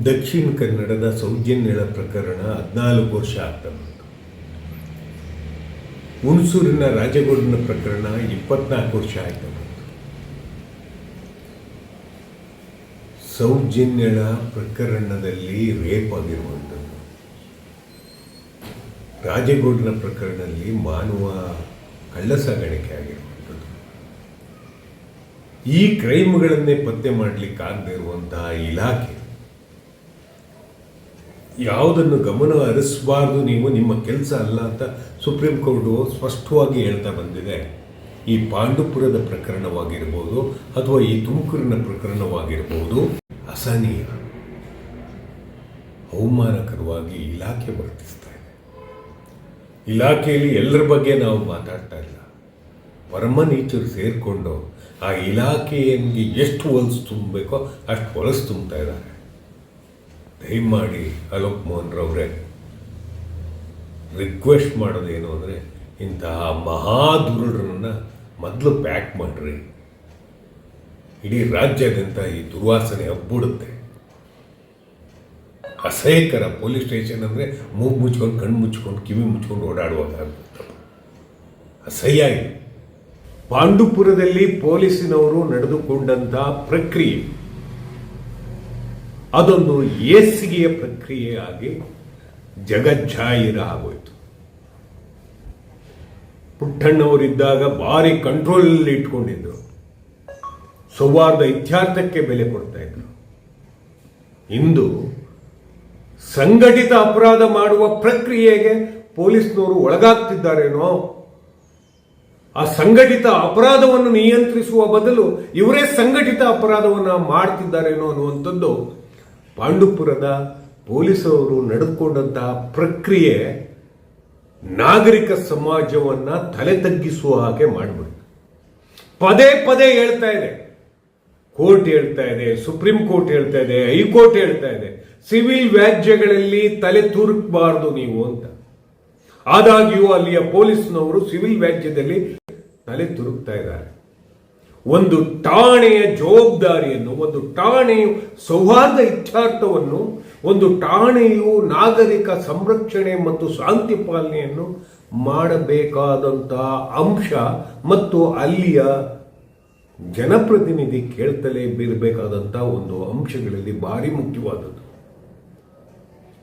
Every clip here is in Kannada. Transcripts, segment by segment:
ದಕ್ಷಿಣ ಕನ್ನಡದ ಸೌಜನ್ಯಳ ಪ್ರಕರಣ ಹದಿನಾಲ್ಕು ವರ್ಷ ಆಗ್ತಾ ಬಂತು ಹುಣಸೂರಿನ ರಾಜಗೌಡನ ಪ್ರಕರಣ ಇಪ್ಪತ್ನಾಲ್ಕು ವರ್ಷ ಆಯ್ತಾ ಬಂತು ಸೌಜನ್ಯಳ ಪ್ರಕರಣದಲ್ಲಿ ರೇಪ್ ಆಗಿರುವಂಥದ್ದು. ರಾಜಗೌಡನ ಪ್ರಕರಣದಲ್ಲಿ ಮಾನವ ಕಳ್ಳ ಸಾಗಾಣಿಕೆ ಆಗಿರುವಂಥದ್ದು. ಈ ಕ್ರೈಮ್ಗಳನ್ನೇ ಪತ್ತೆ ಮಾಡಲಿಕ್ಕಾಗದೇ ಇರುವಂತಹ ಇಲಾಖೆ ಯಾವುದನ್ನು ಗಮನ ಹರಿಸಬಾರ್ದು ನೀವು ನಿಮ್ಮ ಕೆಲಸ ಅಲ್ಲ ಅಂತ ಸುಪ್ರೀಂ ಕೋರ್ಟು ಸ್ಪಷ್ಟವಾಗಿ ಹೇಳ್ತಾ ಬಂದಿದೆ. ಈ ಪಾಂಡುಪುರದ ಪ್ರಕರಣವಾಗಿರ್ಬೋದು ಅಥವಾ ಈ ತುಮಕೂರಿನ ಪ್ರಕರಣವಾಗಿರ್ಬೋದು ಅಸಹನೀಯ. ಅವಮಾನಕರವಾಗಿ ಇಲಾಖೆ ವರ್ತಿಸ್ತಾ ಇದೆ. ಇಲಾಖೆಯಲ್ಲಿ ಎಲ್ಲರ ಬಗ್ಗೆ ನಾವು ಮಾತಾಡ್ತಾ ಇಲ್ಲ. ಪರಮ ಸೇರಿಕೊಂಡು ಆ ಇಲಾಖೆಯಲ್ಲಿ ಎಷ್ಟು ಹೊಲಸು ತುಂಬಬೇಕೋ ಅಷ್ಟು ಹೊಲಸು ತುಂಬ್ತಾ ಇದ್ದಾರೆ. ದಯಮಾಡಿ ಅಲೋಕ್ ಮೋಹನ್ ರವರೇ ರಿಕ್ವೆಸ್ಟ್ ಮಾಡೋದೇನು ಅಂದರೆ, ಇಂತಹ ಮಹಾದುರುಡ್ರನ್ನ ಮೊದಲು ಪ್ಯಾಕ್ ಮಾಡಿರಿ. ಇಡೀ ರಾಜ್ಯಾದ್ಯಂತ ಈ ದುರ್ವಾಸನೆ ಹಬ್ಬಿಡುತ್ತೆ. ಅಸಹ್ಯಕರ ಪೊಲೀಸ್ ಸ್ಟೇಷನ್ ಅಂದರೆ ಮೂಗು ಮುಚ್ಕೊಂಡು ಕಣ್ಣು ಮುಚ್ಕೊಂಡು, ಕಿವಿ ಮುಚ್ಕೊಂಡು ಓಡಾಡುವಾಗ ಅಸಹ್ಯ ಇದೆ. ಪಾಂಡುಪುರದಲ್ಲಿ ಪೊಲೀಸಿನವರು ನಡೆದುಕೊಂಡಂಥ ಪ್ರಕ್ರಿಯೆ. ಅದೊಂದು ಏಸಿಗೆಯ ಪ್ರಕ್ರಿಯೆಯಾಗಿ ಜಗಜ್ಜಾಹಿರ ಆಗೋಯ್ತು. ಪುಟ್ಟಣ್ಣವರಿದ್ದಾಗ ಭಾರಿ ಕಂಟ್ರೋಲಲ್ಲಿ ಇಟ್ಕೊಂಡಿದ್ರು. ಸೌಹಾರ್ದ ಇತ್ಯಾರ್ಥಕ್ಕೆ ಬೆಲೆ ಕೊಡ್ತಾ ಇದ್ರು. ಇಂದು ಸಂಘಟಿತ ಅಪರಾಧ ಮಾಡುವ ಪ್ರಕ್ರಿಯೆಗೆ ಪೊಲೀಸ್ನವರು ಒಳಗಾಗ್ತಿದ್ದಾರೇನೋ ಆ ಸಂಘಟಿತ ಅಪರಾಧವನ್ನು ನಿಯಂತ್ರಿಸುವ ಬದಲು ಇವರೇ ಸಂಘಟಿತ ಅಪರಾಧವನ್ನು ಮಾಡ್ತಿದ್ದಾರೇನೋ ಅನ್ನುವಂಥದ್ದು ಪಾಂಡುಪುರದ ಪೊಲೀಸರು ನಡೆದುಕೊಂಡಂತಹ ಪ್ರಕ್ರಿಯೆ ನಾಗರಿಕ ಸಮಾಜವನ್ನ ತಲೆ ತಗ್ಗಿಸುವ ಹಾಗೆ ಮಾಡಿಬಿಡ್ತು ಪದೇ ಪದೇ ಹೇಳ್ತಾ ಇದೆ. ಕೋರ್ಟ್ ಹೇಳ್ತಾ ಇದೆ, ಸುಪ್ರೀಂ ಕೋರ್ಟ್ ಹೇಳ್ತಾ ಇದೆ, ಹೈಕೋರ್ಟ್ ಹೇಳ್ತಾ ಇದೆ. ಸಿವಿಲ್ ವ್ಯಾಜ್ಯಗಳಲ್ಲಿ ತಲೆ ತುರುಕಬಾರದು ನೀವು ಅಂತ. ಆದಾಗ್ಯೂ ಅಲ್ಲಿಯ ಪೊಲೀಸ್ನವರು ಸಿವಿಲ್ ವ್ಯಾಜ್ಯದಲ್ಲಿ ತಲೆ ತುರುಕ್ತಾ ಇದ್ದಾರೆ. ಒಂದು ಠಾಣೆಯ ಜವಾಬ್ದಾರಿಯನ್ನು, ಒಂದು ಠಾಣೆಯು ಸೌಹಾರ್ದ ಇತ್ಯಾರ್ಥವನ್ನು, ಒಂದು ಠಾಣೆಯು ನಾಗರಿಕ ಸಂರಕ್ಷಣೆ ಮತ್ತು ಶಾಂತಿ ಪಾಲನೆಯನ್ನು ಮಾಡಬೇಕಾದಂತಹ ಅಂಶ ಮತ್ತು ಅಲ್ಲಿಯ ಜನಪ್ರತಿನಿಧಿ ಕೇಳ್ತಲೇ ಬೀರಬೇಕಾದಂತಹ ಒಂದು ಅಂಶಗಳಲ್ಲಿ ಭಾರಿ ಮುಖ್ಯವಾದದ್ದು.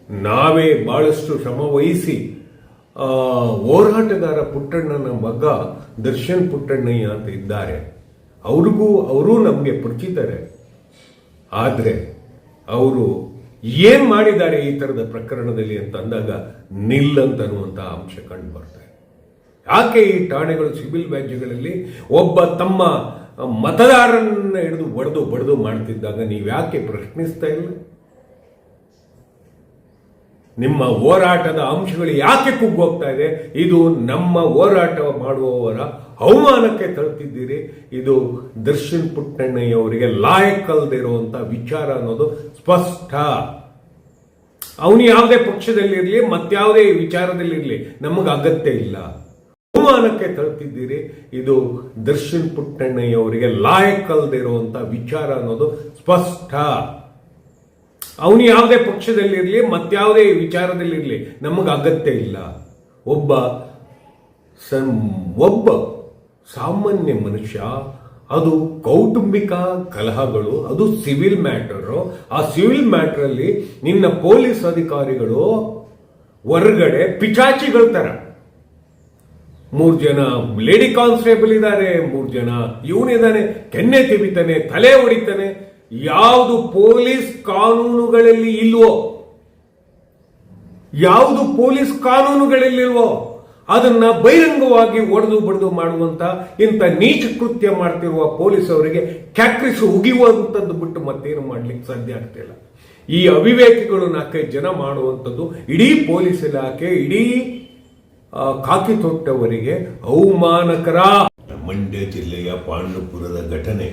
ನಾವೇ ಬಹಳಷ್ಟು ಶ್ರಮ ವಹಿಸಿ ಹೋರಾಟಗಾರ ಪುಟ್ಟಣ್ಣನ ಮಗ ದರ್ಶನ್ ಪುಟ್ಟಣ್ಣಯ್ಯ ಅಂತ ಇದ್ದಾರೆ. ಅವ್ರಿಗೂ ಅವರೂ ನಮಗೆ ಪರಿಚಿತರೆ ಆದರೆ ಅವರು ಏನು ಮಾಡಿದ್ದಾರೆ ಈ ತರದ ಪ್ರಕರಣದಲ್ಲಿ ಅಂತ ಅಂದಾಗ ನಿಲ್ಲಂತ ಅನ್ನುವಂತಹ ಅಂಶ ಕಂಡು ಬರ್ತಾ ಇದೆ ಯಾಕೆ ಈ ಠಾಣೆಗಳು ಸಿವಿಲ್ ವ್ಯಾಜ್ಯಗಳಲ್ಲಿ ಒಬ್ಬ ತಮ್ಮ ಮತದಾರರನ್ನ ಹಿಡಿದು ಬಡದು ಬಡದು ಮಾಡ್ತಿದ್ದಾಗ ನೀವು ಯಾಕೆ ಪ್ರಶ್ನಿಸ್ತಾ ಇಲ್ಲ? ನಿಮ್ಮ ಹೋರಾಟದ ಅಂಶಗಳು ಯಾಕೆ ಕುಗ್ಗೋಗ್ತಾ ಇದೆ? ಇದು ನಮ್ಮ ಹೋರಾಟ ಮಾಡುವವರ ಅವಮಾನಕ್ಕೆ ತಲುಪಿದ್ದೀರಿ ಇದು ದರ್ಶನ್ ಪುಟ್ಟಣ್ಣಯ್ಯವರಿಗೆ ಲಾಯಕ್ಕಲ್ದಿರುವಂತ ವಿಚಾರ ಅನ್ನೋದು ಸ್ಪಷ್ಟ. ಅವನು ಯಾವುದೇ ಪಕ್ಷದಲ್ಲಿರಲಿ ಮತ್ತಾವುದೇ ವಿಚಾರದಲ್ಲಿರಲಿ, ನಮಗೆ ಅಗತ್ಯ ಇಲ್ಲ. ಅವಮಾನಕ್ಕೆ ತಲುಪಿದ್ದೀರಿ ಇದು ದರ್ಶನ್ ಪುಟ್ಟಣ್ಣಯ್ಯವರಿಗೆ ಲಾಯಕ್ಕಲ್ದಿರುವಂತ ವಿಚಾರ ಅನ್ನೋದು ಸ್ಪಷ್ಟ. ಅವನು ಯಾವುದೇ ಪಕ್ಷದಲ್ಲಿರಲಿ ಮತ್ಯಾವುದೇ ವಿಚಾರದಲ್ಲಿರಲಿ ನಮಗೆ ಅಗತ್ಯ ಇಲ್ಲ. ಒಬ್ಬ ಒಬ್ಬ ಸಾಮಾನ್ಯ ಮನುಷ್ಯ, ಅದು ಕೌಟುಂಬಿಕ ಕಲಹಗಳು, ಅದು ಸಿವಿಲ್ ಮ್ಯಾಟರು. ಆ ಸಿವಿಲ್ ಮ್ಯಾಟ್ರಲ್ಲಿ ನಿನ್ನ ಪೊಲೀಸ್ ಅಧಿಕಾರಿಗಳು ಹೊರಗಡೆ ಪಿಚಾಚಿಗಳ ತರ. ಮೂರ್ ಜನ ಲೇಡಿ ಕಾನ್ಸ್ಟೇಬಲ್ ಇದ್ದಾರೆ ಮೂರು ಜನ ಇವನಿದ್ದಾನೆ ಕೆನ್ನೆ ತಿಬಿತಾನೆ ತಲೆ ಹೊಡಿತಾನೆ. ಯಾವುದು ಪೊಲೀಸ್ ಕಾನೂನುಗಳಲ್ಲಿ ಇಲ್ವೋ? ಯಾವುದು ಪೊಲೀಸ್ ಕಾನೂನುಗಳಲ್ಲಿಲ್ವೋ ಅದನ್ನ ಬಹಿರಂಗವಾಗಿ ಒಡೆದು ಬಡಿದು ಮಾಡುವಂತ ಇಂಥ ನೀಚ ಕೃತ್ಯ ಮಾಡ್ತಿರುವ ಪೊಲೀಸ್ ಅವರಿಗೆ ಕ್ಯಾಕ್ರಿಸ್ ಉಗಿಯುವಂಥದ್ದು ಬಿಟ್ಟು ಮತ್ತೇನು ಮಾಡ್ಲಿಕ್ಕೆ ಸಾಧ್ಯ ಆಗ್ತಿಲ್ಲ ಈ ಅವಿವೇಕಿಗಳು ನಾಲ್ಕೈದು ಜನ ಮಾಡುವಂಥದ್ದು ಇಡೀ ಪೊಲೀಸ್ ಇಲಾಖೆ, ಇಡೀ ಕಾಕಿ ತೊಟ್ಟವರಿಗೆ ಅವಮಾನಕರ. ಮಂಡ್ಯ ಜಿಲ್ಲೆಯ ಪಾಂಡುಪುರದ ಘಟನೆ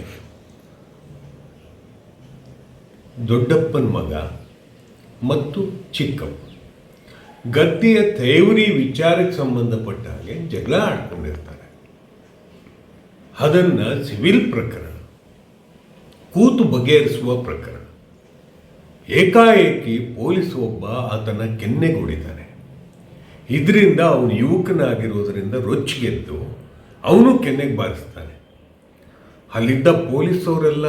ದೊಡ್ಡಪ್ಪನ ಮಗ ಮತ್ತು ಚಿಕ್ಕಪ್ಪ. ಗದ್ದೆಯ ತೇವರಿ ವಿಚಾರಕ್ಕೆ ಸಂಬಂಧಪಟ್ಟ ಹಾಗೆ ಜಗಳ ಆಡ್ಕೊಂಡಿರ್ತಾರೆ. ಅದನ್ನು ಸಿವಿಲ್ ಪ್ರಕರಣ, ಕೂತು ಬಗೆಹರಿಸುವ ಪ್ರಕರಣ. ಏಕಾಏಕಿ ಪೊಲೀಸ್ ಒಬ್ಬ ಆತನ ಕೆನ್ನೆಗೂಡಿದ್ದಾನೆ. ಇದರಿಂದ ಅವನು ಯುವಕನಾಗಿರೋದರಿಂದ ರೊಚ್ಚಿಗೆದ್ದು ಅವನು ಕೆನ್ನೆಗೆ ಬಾರಿಸ್ತಾನೆ. ಅಲ್ಲಿದ್ದ ಪೊಲೀಸವರೆಲ್ಲ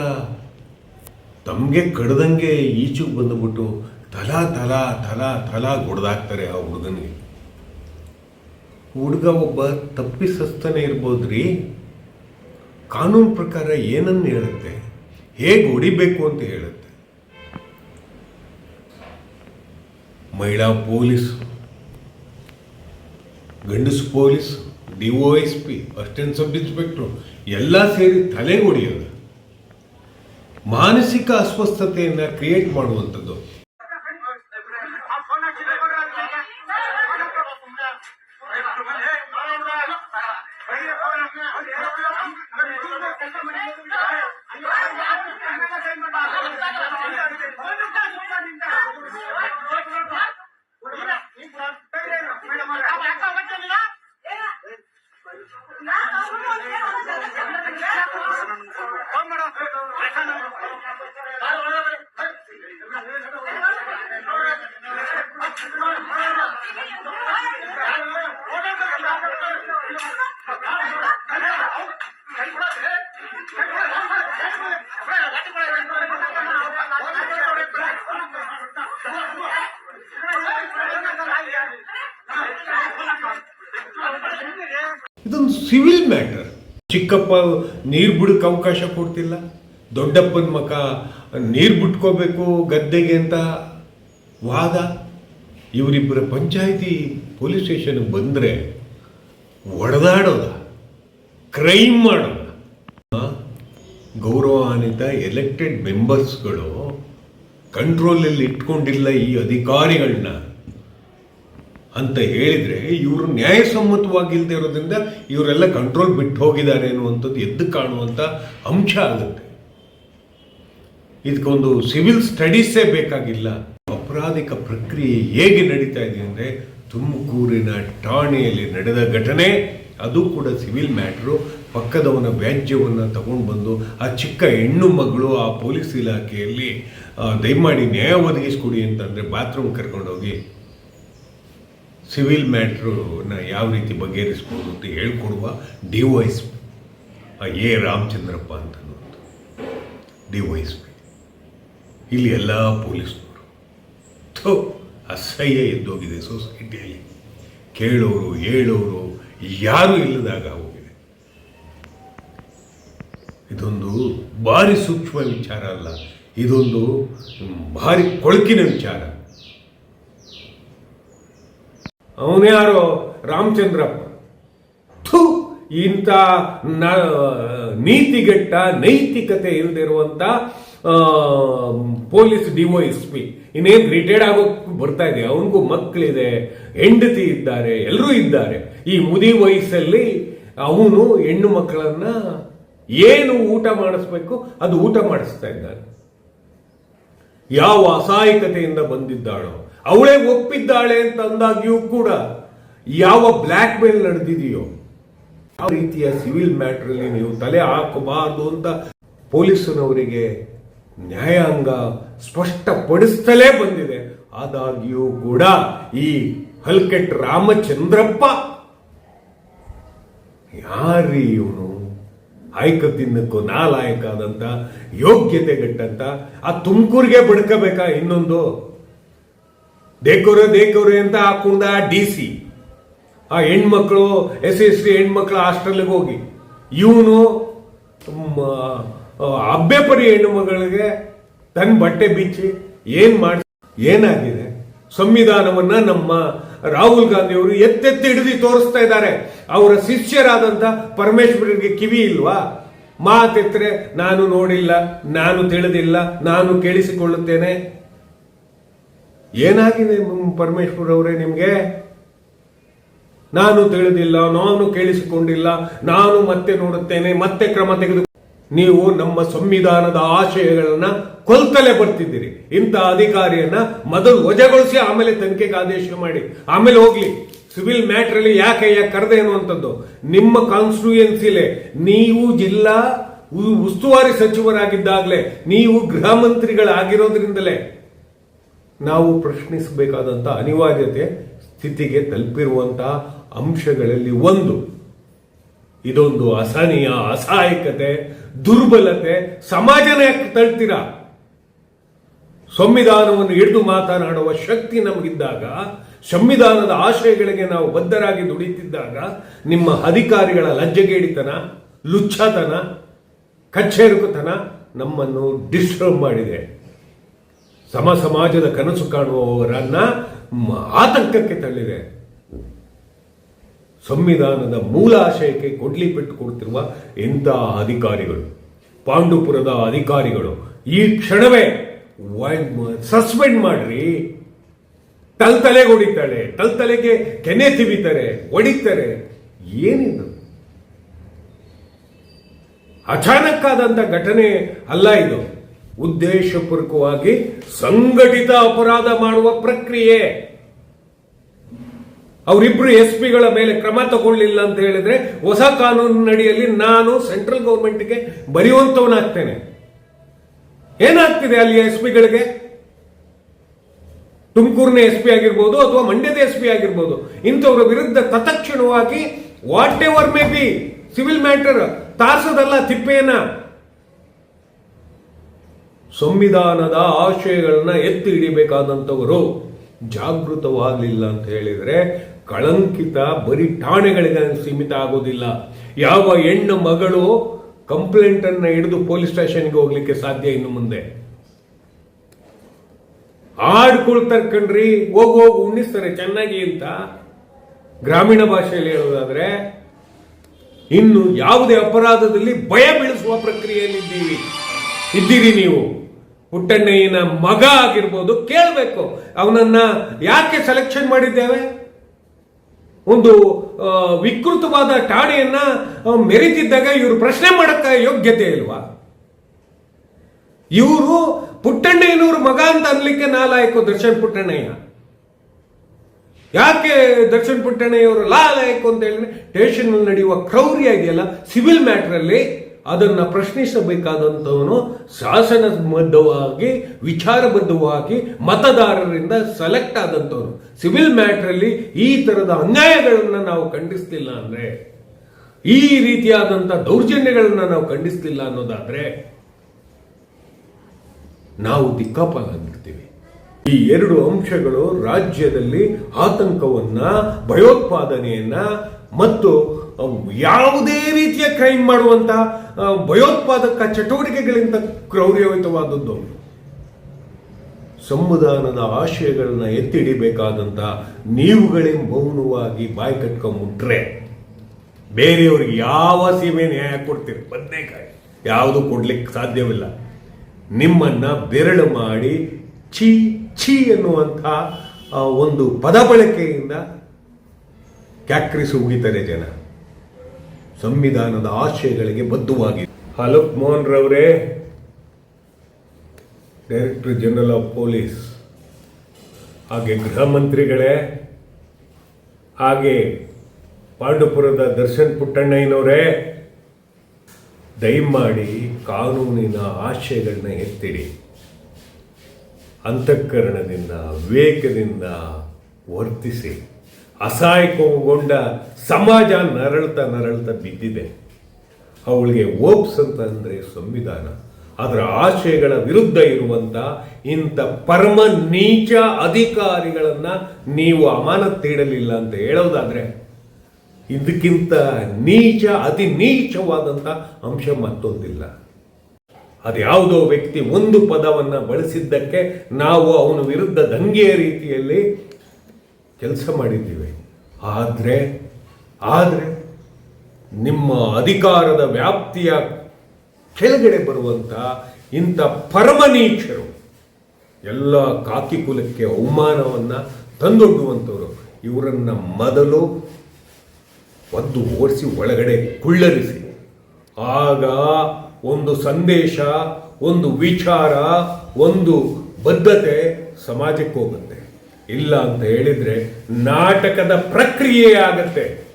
ತಮಗೆ ಕಡ್ದಂಗೆ ಈಚೆಗೆ ಬಂದುಬಿಟ್ಟು ತಲಾ ತಲಾ ತಲಾ ತಲಾ ಹೊಡೆದಾಕ್ತಾರೆ ಆ ಹುಡುಗನಿಗೆ. ಹುಡುಗ ಒಬ್ಬ ತಪ್ಪಿಸಸ್ತನೇ ಇರ್ಬೋದ್ರಿ? ಕಾನೂನು ಪ್ರಕಾರ ಏನನ್ನು ಹೇಳುತ್ತೆ? ಹೇಗೆ ಹೊಡಿಬೇಕು ಅಂತ ಹೇಳುತ್ತೆ? ಮಹಿಳಾ ಪೊಲೀಸ್, ಗಂಡಸು police, D O S P assistant sub inspector, ಎಲ್ಲ ಸೇರಿ ತಲೆಗೆ ಹೊಡೆಯೋದು. ಮಾನಸಿಕ ಅಸ್ವಸ್ಥತೆಯನ್ನು ಕ್ರಿಯೇಟ್ ಮಾಡುವಂಥದ್ದು. Civil matter. ಚಿಕ್ಕಪ್ಪ ನೀರು ಬಿಡಕ್ಕೆ ಅವಕಾಶ ಕೊಡ್ತಿಲ್ಲ. ದೊಡ್ಡಪ್ಪನ ಮಕ ನೀರು ಬಿಟ್ಕೋಬೇಕು ಗದ್ದೆಗೆ ಅಂತ ವಾದ. ಇವರಿಬ್ಬರ ಪಂಚಾಯಿತಿ ಪೊಲೀಸ್ ಸ್ಟೇಷನ್ಗೆ ಬಂದರೆ ಒಡೆದಾಡೋದ, ಕ್ರೈಮ್ ಮಾಡೋದ. ಗೌರವಾನ್ವಿತ ಎಲೆಕ್ಟೆಡ್ ಮೆಂಬರ್ಸ್ಗಳು ಕಂಟ್ರೋಲಲ್ಲಿ ಇಟ್ಕೊಂಡಿಲ್ಲ ಈ ಅಧಿಕಾರಿಗಳನ್ನ ಅಂತ ಹೇಳಿದರೆ ಇವರು ನ್ಯಾಯಸಮ್ಮತವಾಗಿಲ್ಲದೆ ಇರೋದ್ರಿಂದ ಇವರೆಲ್ಲ ಕಂಟ್ರೋಲ್ ಬಿಟ್ಟು ಹೋಗಿದ್ದಾರೆ ಅನ್ನುವಂಥದ್ದು ಎದ್ದು ಕಾಣುವಂಥ ಅಂಶ ಆಗುತ್ತೆ. ಇದಕ್ಕೊಂದು ಸಿವಿಲ್ ಸ್ಟಡೀಸೇ ಬೇಕಾಗಿಲ್ಲ. ಅಪರಾಧಿಕ ಪ್ರಕ್ರಿಯೆ ಹೇಗೆ ನಡೀತಾ ಇದೆ ಅಂದರೆ ತುಮಕೂರಿನ ಠಾಣೆಯಲ್ಲಿ ನಡೆದ ಘಟನೆ, ಅದು ಕೂಡ ಸಿವಿಲ್ ಮ್ಯಾಟ್ರು ಪಕ್ಕದವನ ವ್ಯಾಜ್ಯವನ್ನು ತಗೊಂಡು ಬಂದು ಆ ಚಿಕ್ಕ ಹೆಣ್ಣು ಮಗಳು ಆ ಪೊಲೀಸ್ ಇಲಾಖೆಯಲ್ಲಿ ದಯಮಾಡಿ ನ್ಯಾಯ ಒದಗಿಸ್ಕೊಡಿ ಅಂತಂದರೆ ಬಾತ್ರೂಮ್ ಕರ್ಕೊಂಡೋಗಿ ಸಿವಿಲ್ ಮ್ಯಾಟ್ರನ್ನ ಯಾವ ರೀತಿ ಬಗೆಹರಿಸ್ಬೋದು ಅಂತ ಹೇಳ್ಕೊಡುವ ಡಿ ವೈಸ್ ಎ ರಾಮಚಂದ್ರಪ್ಪ ಅಂತ ಡಿ ವೈಸ್ ಇಲ್ಲಿ ಎಲ್ಲ ಪೊಲೀಸ್ನವರು. ಥೋ, ಅಸಹ್ಯ ಎದ್ದೋಗಿದೆ ಸೊಸೈಟಿಯಲ್ಲಿ. ಕೇಳೋರು, ಹೇಳೋರು, ಯಾರೂ ಇಲ್ಲದಾಗ ಹೋಗಿದೆ ಇದೊಂದು ಭಾರಿ ಸೂಕ್ಷ್ಮ ವಿಚಾರ ಅಲ್ಲ. ಇದೊಂದು ಭಾರಿ ಕೊಳಕಿನ ವಿಚಾರ. ಅವನ್ಯಾರೋ ರಾಮಚಂದ್ರಪ್ಪ. ಥು, ಇಂಥ ನೀತಿಗೆಟ್ಟ ನೈತಿಕತೆ ಇಲ್ದಿರುವಂತ ಪೊಲೀಸ್ ಡಿವೈಸ್ ಪಿ ಇನ್ನೇನು ರಿಟೈರ್ಡ್ ಆಗೋಕ್ ಬರ್ತಾ ಇದೆ? ಅವನಿಗೂ ಮಕ್ಕಳಿದೆ ಹೆಂಡತಿ ಇದ್ದಾರೆ ಎಲ್ಲರೂ ಇದ್ದಾರೆ. ಈ ಮುದಿ ವಯಸ್ಸಲ್ಲಿ ಅವನು ಹೆಣ್ಣು ಮಕ್ಕಳನ್ನ ಏನು ಊಟ ಮಾಡಿಸ್ಬೇಕು, ಅದು ಊಟ ಮಾಡಿಸ್ತಾ ಇದ್ದಾನೆ. ಯಾವ ಅಸಹಾಯಕತೆಯಿಂದ ಬಂದಿದ್ದಾಳೋ? ಅವಳೇ ಒಪ್ಪಿದ್ದಾಳೆ ಅಂತ ಅಂದಾಗ್ಯೂ ಕೂಡ ಯಾವ ಬ್ಲ್ಯಾಕ್ ಮೇಲ್ ನಡೆದಿದೆಯೋ ಯಾವ ರೀತಿಯ ಸಿವಿಲ್ ಮ್ಯಾಟ್ರಲ್ಲಿ ನೀವು ತಲೆ ಹಾಕಬಾರದು ಅಂತ ಪೊಲೀಸನವರಿಗೆ ನ್ಯಾಯಾಂಗ ಸ್ಪಷ್ಟಪಡಿಸ್ತಲೇ ಬಂದಿದೆ. ಆದಾಗ್ಯೂ ಕೂಡ ಈ ಹಲ್ಕೆಟ್ ರಾಮಚಂದ್ರಪ್ಪ ಯಾರೀ ಇವನು? ಆಯ್ಕತ್ತಿದ್ದಕ್ಕೂ ನಾಲಾಯಕ ಆದಂತ ಯೋಗ್ಯತೆ ಗಟ್ಟಂತ ಆ ತುಮಕೂರಿಗೆ ಬಡ್ಕಬೇಕಾ ಇನ್ನೊಂದು? ದೇಕೋರೆ ದೇಕೋರೆ ಅಂತ ಹಾಕೊಂಡ ಡಿ ಸಿ ಆ ಹೆಣ್ಮಕ್ಳು ಎಸ್ ಎಸ್ ಸಿ ಹೆಣ್ಮಕ್ಳು ಹಾಸ್ಟೆಲ್ಗೆ ಹೋಗಿ, ಇವನು ಅಬ್ಬೆಪರಿ ಹೆಣ್ಣು ಮಗಳಿಗೆ ತನ್ನ ಬಟ್ಟೆ ಬಿಚ್ಚಿ ಏನ್ ಮಾಡಿ, ಏನಾಗಿದೆ? ಸಂವಿಧಾನವನ್ನ ನಮ್ಮ ರಾಹುಲ್ ಗಾಂಧಿ ಅವರು ಎತ್ತೆತ್ತಿ ಹಿಡಿದು ತೋರಿಸ್ತಾ ಇದ್ದಾರೆ. ಅವರ ಶಿಷ್ಯರಾದಂತ ಪರಮೇಶ್ವರರಿಗೆ ಕಿವಿ ಇಲ್ವಾ? ಮಾತೆತ್ತರೆ ನಾನು ನೋಡಿಲ್ಲ, ನಾನು ತಿಳಿದಿಲ್ಲ, ನಾನು ಕೇಳಿಸಿಕೊಳ್ಳುತ್ತೇನೆ. ಏನಾಗಿದೆ ಪರಮೇಶ್ವರ್ ಅವರೇ ನಿಮ್ಗೆ? ನಾನು ತಿಳಿದಿಲ್ಲ, ನಾನು ಕೇಳಿಸಿಕೊಂಡಿಲ್ಲ, ನಾನು ಮತ್ತೆ ನೋಡುತ್ತೇನೆ, ಮತ್ತೆ ಕ್ರಮ ತೆಗೆದು ನೀವು ನಮ್ಮ ಸಂವಿಧಾನದ ಆಶಯಗಳನ್ನ ಕೊಲ್ತಲೆ ಬರ್ತಿದ್ದೀರಿ. ಇಂಥ ಅಧಿಕಾರಿಯನ್ನ ಮೊದಲು ವಜಾಗೊಳಿಸಿ, ಆಮೇಲೆ ತನಿಖೆಗೆ ಆದೇಶ ಮಾಡಿ. ಆಮೇಲೆ ಹೋಗ್ಲಿ. ಸಿವಿಲ್ ಮ್ಯಾಟ್ರಲ್ಲಿ ಯಾಕೆ ಯಾಕೆ ಕರೆದೆ ಅನ್ನುವಂಥದ್ದು ನಿಮ್ಮ ಕಾನ್ಸ್ಟಿಟ್ಯೂಯೆನ್ಸಿಲೇ ನೀವು ಜಿಲ್ಲಾ ಉಸ್ತುವಾರಿ ಸಚಿವರಾಗಿದ್ದಾಗಲೇ, ನೀವು ಗೃಹ ಮಂತ್ರಿಗಳಾಗಿರೋದ್ರಿಂದಲೇ ನಾವು ಪ್ರಶ್ನಿಸಬೇಕಾದಂಥ ಅನಿವಾರ್ಯತೆ ಸ್ಥಿತಿಗೆ ತಲುಪಿರುವಂತಹ ಅಂಶಗಳಲ್ಲಿ ಒಂದು. ಇದೊಂದು ಅಸಹನೀಯ, ಅಸಹಾಯಕತೆ, ದುರ್ಬಲತೆ, ಸಮಾಜನ ಯಾಕೆ ತಳ್ತೀರಾ? ಸಂವಿಧಾನವನ್ನು ಹಿಡಿದು ಮಾತನಾಡುವ ಶಕ್ತಿ ನಮಗಿದ್ದಾಗ, ಸಂವಿಧಾನದ ಆಶಯಗಳಿಗೆ ನಾವು ಬದ್ಧರಾಗಿ ದುಡಿತಿದ್ದಾಗ ನಿಮ್ಮ ಅಧಿಕಾರಿಗಳ ಲಜ್ಜೆಗೇಡಿತನ ಲುಚ್ಛತನ ಕಚ್ಚೇರುಕತನ ನಮ್ಮನ್ನು ಡಿಸ್ಟರ್ಬ್ ಮಾಡಿದೆ. ಸಮ ಸಮಾಜದ ಕನಸು ಕಾಣುವವರನ್ನ ಆತಂಕಕ್ಕೆ ತಳ್ಳಿದೆ. ಸಂವಿಧಾನದ ಮೂಲ ಆಶಯಕ್ಕೆ ಕೊಡ್ಲಿ ಪೆಟ್ಟು ಕೊಡ್ತಿರುವ ಇಂಥ ಅಧಿಕಾರಿಗಳು, ಪಾಂಡುಪುರದ ಅಧಿಕಾರಿಗಳು, ಈ ಕ್ಷಣವೇ ಸಸ್ಪೆಂಡ್ ಮಾಡ್ರಿ. ತಲ್ತಲೆಗೆ ಹೊಡಿತಾಳೆ ತಲ್ತಲೆಗೆ ಕೆನೆ ತಿವಿತಾರೆ ಹೊಡಿತಾರೆ ಏನಿದು? ಆದಂತ ಘಟನೆ ಅಲ್ಲ ಇದು. ಉದ್ದೇಶಪೂರ್ವಕವಾಗಿ ಸಂಘಟಿತ ಅಪರಾಧ ಮಾಡುವ ಪ್ರಕ್ರಿಯೆ. ಅವರಿಬ್ರು ಎಸ್ ಪಿಗಳ ಮೇಲೆ ಕ್ರಮ ತಗೊಳ್ಳಿಲ್ಲ ಅಂತ ಹೇಳಿದ್ರೆ ಹೊಸ ಕಾನೂನಿನಡಿಯಲ್ಲಿ ನಾನು ಸೆಂಟ್ರಲ್ ಗೌರ್ಮೆಂಟ್ಗೆ ಬರೆಯುವಂತವನಾಗ್ತೇನೆ. ಏನಾಗ್ತಿದೆ ಅಲ್ಲಿ ಎಸ್ ಪಿಗಳಿಗೆ ತುಮಕೂರಿನ ಎಸ್ ಪಿ ಆಗಿರ್ಬೋದು ಅಥವಾ ಮಂಡ್ಯದ ಎಸ್ ಪಿ ಆಗಿರ್ಬೋದು, ಇಂಥವ್ರ ವಿರುದ್ಧ ತತ್ಕ್ಷಣವಾಗಿ whatever may be civil matter ತಾರ್ಸೋದಲ್ಲ ತಿಪ್ಪೇನ ಸಂವಿಧಾನದ ಆಶಯಗಳನ್ನ ಎತ್ತಿ ಹಿಡಿಬೇಕಾದಂಥವರು ಜಾಗೃತವಾಗಲಿಲ್ಲ ಅಂತ ಹೇಳಿದ್ರೆ ಕಳಂಕಿತ ಬರೀ ಠಾಣೆಗಳಿಗೆ ಸೀಮಿತ ಆಗೋದಿಲ್ಲ. ಯಾವ ಹೆಣ್ಣು ಮಗಳು ಕಂಪ್ಲೇಂಟ್ ಅನ್ನ ಹಿಡಿದು ಪೊಲೀಸ್ ಸ್ಟೇಷನ್ಗೆ ಹೋಗ್ಲಿಕ್ಕೆ ಸಾಧ್ಯ ಇನ್ನು ಮುಂದೆ? ಆಡ್ಕೊಳ್ತಾರೆ ಕಣ್ರಿ ಹೋಗಿ ಹೋಗಿ ಉಣ್ಣಿಸ್ತಾರೆ, ಚೆನ್ನಾಗಿ ಅಂತ. ಗ್ರಾಮೀಣ ಭಾಷೆಯಲ್ಲಿ ಹೇಳೋದಾದ್ರೆ ಇನ್ನು ಯಾವುದೇ ಅಪರಾಧದಲ್ಲಿ ಭಯ ಬೀಳಿಸುವ ಪ್ರಕ್ರಿಯೆಯಲ್ಲಿ ಇದ್ದೀವಿ ಇದ್ದೀರಿ ನೀವು. ಪುಟ್ಟಣ್ಣಯ್ಯನ ಮಗ ಆಗಿರ್ಬೋದು ಕೇಳಬೇಕು. ಅವನನ್ನ ಯಾಕೆ ಸೆಲೆಕ್ಷನ್ ಮಾಡಿದ್ದೇವೆ? ಒಂದು ವಿಕೃತವಾದ ಠಾಣೆಯನ್ನ ಮೆರಿತಿದ್ದಾಗ ಇವರು ಪ್ರಶ್ನೆ ಮಾಡಕ್ಕ ಯೋಗ್ಯತೆ ಇಲ್ವಾ? ಇವರು ಪುಟ್ಟಣ್ಣಯ್ಯನವ್ರ ಮಗ ಅಂತ ಅನ್ಲಿಕ್ಕೆ ನಾಲಾಯಕು ದರ್ಶನ್ ಪುಟ್ಟಣ್ಣಯ್ಯ. ಯಾಕೆ ದರ್ಶನ್ ಪುಟ್ಟಣ್ಣಯ್ಯವರು ಲಾಲಾಯಕು ಅಂತ ಹೇಳಿದ್ರೆ ಸ್ಟೇಷನ್ ನಡೆಯುವ ಕ್ರೌರ್ಯ ಇದೆಯಲ್ಲ ಸಿವಿಲ್ ಮ್ಯಾಟರ್ ಅಲ್ಲಿ ಅದನ್ನ ಪ್ರಶ್ನಿಸಬೇಕಾದಂಥವನು ಶಾಸನಬದ್ಧವಾಗಿ, ವಿಚಾರಬದ್ಧವಾಗಿ, ಮತದಾರರಿಂದ ಸೆಲೆಕ್ಟ್ ಆದಂಥವನು. ಸಿವಿಲ್ ಮ್ಯಾಟ್ರಲ್ಲಿ ಈ ಥರದ ಅನ್ಯಾಯಗಳನ್ನು ನಾವು ಖಂಡಿಸ್ತಿಲ್ಲ ಅಂದರೆ, ಈ ರೀತಿಯಾದಂಥ ದೌರ್ಜನ್ಯಗಳನ್ನು ನಾವು ಖಂಡಿಸ್ತಿಲ್ಲ ಅನ್ನೋದಾದರೆ, ನಾವು ದಿಕ್ಕಾಪಾಲಾಗಿರ್ತೀವಿ. ಈ ಎರಡು ಅಂಶಗಳು ರಾಜ್ಯದಲ್ಲಿ ಆತಂಕವನ್ನ, ಭಯೋತ್ಪಾದನೆಯನ್ನ ಮತ್ತು ಯಾವುದೇ ರೀತಿಯ ಕ್ರೈಮ್ ಮಾಡುವಂತ ಭಯೋತ್ಪಾದಕ ಚಟುವಟಿಕೆಗಳಿಂದ ಕ್ರೌರ್ಯಯುತವಾದದ್ದು ಸಂವಿಧಾನದ ಆಶಯಗಳನ್ನ ಎತ್ತಿ ಹಿಡಿಬೇಕಾದಂತ ನೀವುಗಳೇ ಮೌನವಾಗಿ ಬಾಯಿ ಕಟ್ಕೊಂಡ್ಬಿಟ್ರೆ ಬೇರೆಯವ್ರಿಗೆ ಯಾವ ಸೀಮೆ ನ್ಯಾಯ ಕೊಡ್ತೀರಿ? ಬದನೇಕಾಯಿ. ಯಾವುದು ಕೊಡ್ಲಿಕ್ಕೆ ಸಾಧ್ಯವಿಲ್ಲ. ನಿಮ್ಮನ್ನ ಬೆರಳು ಮಾಡಿ ಛೀ ಛೀ ಎನ್ನುವಂಥ ಒಂದು ಪದ ಬಳಕೆಯಿಂದ ಕ್ಯಾಕ್ರಿಸಿ ಉಗಿತಾರೆ ಜನ. ಸಂವಿಧಾನದ ಆಶಯಗಳಿಗೆ ಬದ್ಧವಾಗಿದೆ ಅಲೋಕ್ ಮೋಹನ್ ರವರೇ. ಡೈರೆಕ್ಟರ್ ಜನರಲ್ ಆಫ್ ಪೊಲೀಸ್ ಹಾಗೆ ಗೃಹ ಮಂತ್ರಿಗಳೇ. ಹಾಗೆ ಪಾಂಡುಪುರದ ದರ್ಶನ್ ಪುಟ್ಟಣ್ಣಯ್ಯನವರೇ. ದಯಮಾಡಿ ಕಾನೂನಿನ ಆಶಯಗಳನ್ನ ಎತ್ತಿಡಿ. ಅಂತಃಕರಣದಿಂದ ವಿವೇಕದಿಂದ ವರ್ತಿಸಿ. ಅಸಹಾಯಕಗೊಂಡ ಸಮಾಜ ನರಳ್ತಾ ನರಳ್ತಾ ಬಿದ್ದಿದೆ. ಅವಳಿಗೆ ಓಪ್ಸ್ ಅಂತ ಅಂದ್ರೆ ಸಂವಿಧಾನ. ಅದರ ಆಶಯಗಳ ವಿರುದ್ಧ ಇರುವಂತ ಇಂಥ ಪರಮ ನೀಚ ಅಧಿಕಾರಿಗಳನ್ನು ನೀವು ಅಮಾನತ್ತಿಡಲಿಲ್ಲ ಅಂತ ಹೇಳೋದಾದರೆ ಇದಕ್ಕಿಂತ ನೀಚ, ಅತಿ ನೀಚವಾದಂಥ ಅಂಶ ಮತ್ತೊಂದಿಲ್ಲ. ಅದ್ಯಾವುದೋ ವ್ಯಕ್ತಿ ಒಂದು ಪದವನ್ನ ಬಳಸಿದ್ದಕ್ಕೆ ನಾವು ಅವನ ವಿರುದ್ಧ ದಂಗೆಯ ರೀತಿಯಲ್ಲಿ ಕೆಲಸ ಮಾಡಿದ್ದೀವಿ. ಆದರೆ ಆದರೆ ನಿಮ್ಮ ಅಧಿಕಾರದ ವ್ಯಾಪ್ತಿಯ ಕೆಳಗಡೆ ಬರುವಂಥ ಇಂಥ ಪರಮನೀಚರು, ಎಲ್ಲ ಕಾಕಿ ಕುಲಕ್ಕೆ ಅವಮಾನವನ್ನು ತಂದೊಡ್ಡುವಂಥವ್ರು, ಇವರನ್ನು ಮೊದಲು ಒದ್ದು ಓಡಿಸಿ ಒಳಗಡೆ ಕುಳ್ಳರಿಸಿ ಆಗ ಒಂದು ಸಂದೇಶ, ಒಂದು ವಿಚಾರ, ಒಂದು ಬದ್ಧತೆ ಸಮಾಜಕ್ಕೆ ಹೋಗುತ್ತೆ. ಇಲ್ಲ ಅಂತ ಹೇಳಿದ್ರೆ ನಾಟಕದ ಪ್ರಕ್ರಿಯೆ ಆಗತ್ತೆ.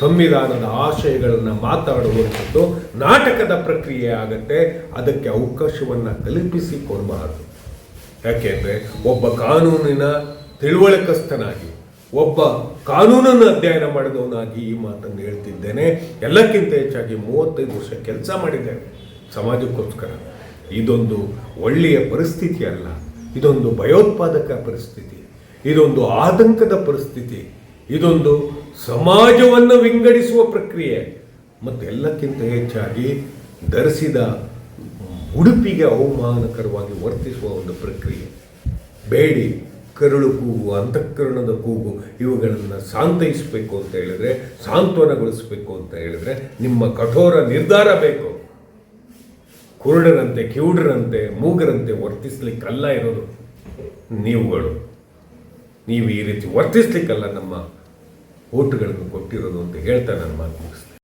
ಸಂವಿಧಾನದ ಆಶಯಗಳನ್ನು ಮಾತಾಡುವಂಥದ್ದು ನಾಟಕದ ಪ್ರಕ್ರಿಯೆ ಆಗತ್ತೆ. ಅದಕ್ಕೆ ಅವಕಾಶವನ್ನ ಕಲ್ಪಿಸಿ ಕೊಡಬಾರದು ಯಾಕೆಂದರೆ ಒಬ್ಬ ಕಾನೂನಿನ ತಿಳುವಳಿಕಸ್ಥನಾಗಿ, ಒಬ್ಬ ಕಾನೂನನ್ನು ಅಧ್ಯಯನ ಮಾಡಿದವನಾಗಿ ಈ ಮಾತನ್ನು ಹೇಳ್ತಿದ್ದೇನೆ. ಎಲ್ಲಕ್ಕಿಂತ ಹೆಚ್ಚಾಗಿ ಮೂವತ್ತೈದು ವರ್ಷ ಕೆಲಸ ಮಾಡಿದ್ದೇನೆ. ಸಮಾಜಕ್ಕೋಸ್ಕರ. ಇದೊಂದು ಒಳ್ಳೆಯ ಪರಿಸ್ಥಿತಿ ಅಲ್ಲ. ಇದೊಂದು ಭಯೋತ್ಪಾದಕ ಪರಿಸ್ಥಿತಿ, ಇದೊಂದು ಆತಂಕದ ಪರಿಸ್ಥಿತಿ, ಇದೊಂದು ಸಮಾಜವನ್ನು ವಿಂಗಡಿಸುವ ಪ್ರಕ್ರಿಯೆ. ಮತ್ತು ಎಲ್ಲಕ್ಕಿಂತ ಹೆಚ್ಚಾಗಿ ಧರಿಸಿದ ಉಡುಪಿಗೆ ಅವಮಾನಕರವಾಗಿ ವರ್ತಿಸುವ ಒಂದು ಪ್ರಕ್ರಿಯೆ. ಬೇಡಿ, ಕರುಳು ಕೂಗು, ಅಂತಃಕರಣದ ಕೂಗು, ಇವುಗಳನ್ನು ಸಾಂತೈಸಬೇಕು ಅಂತ ಹೇಳಿದರೆ, ಸಾಂತ್ವನಗೊಳಿಸಬೇಕು ಅಂತ ಹೇಳಿದರೆ, ನಿಮ್ಮ ಕಠೋರ ನಿರ್ಧಾರ ಬೇಕು. ಕುರುಡರಂತೆ, ಕಿವುಡರಂತೆ, ಮೂಗರಂತೆ ವರ್ತಿಸ್ಲಿಕ್ಕಲ್ಲ ಇರೋದು ನೀವುಗಳು. ನೀವು ಈ ರೀತಿ ವರ್ತಿಸ್ಲಿಕ್ಕಲ್ಲ ನಮ್ಮ ಓಟುಗಳನ್ನು ಕೊಟ್ಟಿರೋದು ಅಂತ ಹೇಳ್ತಾ ನಾನು ಮಾತು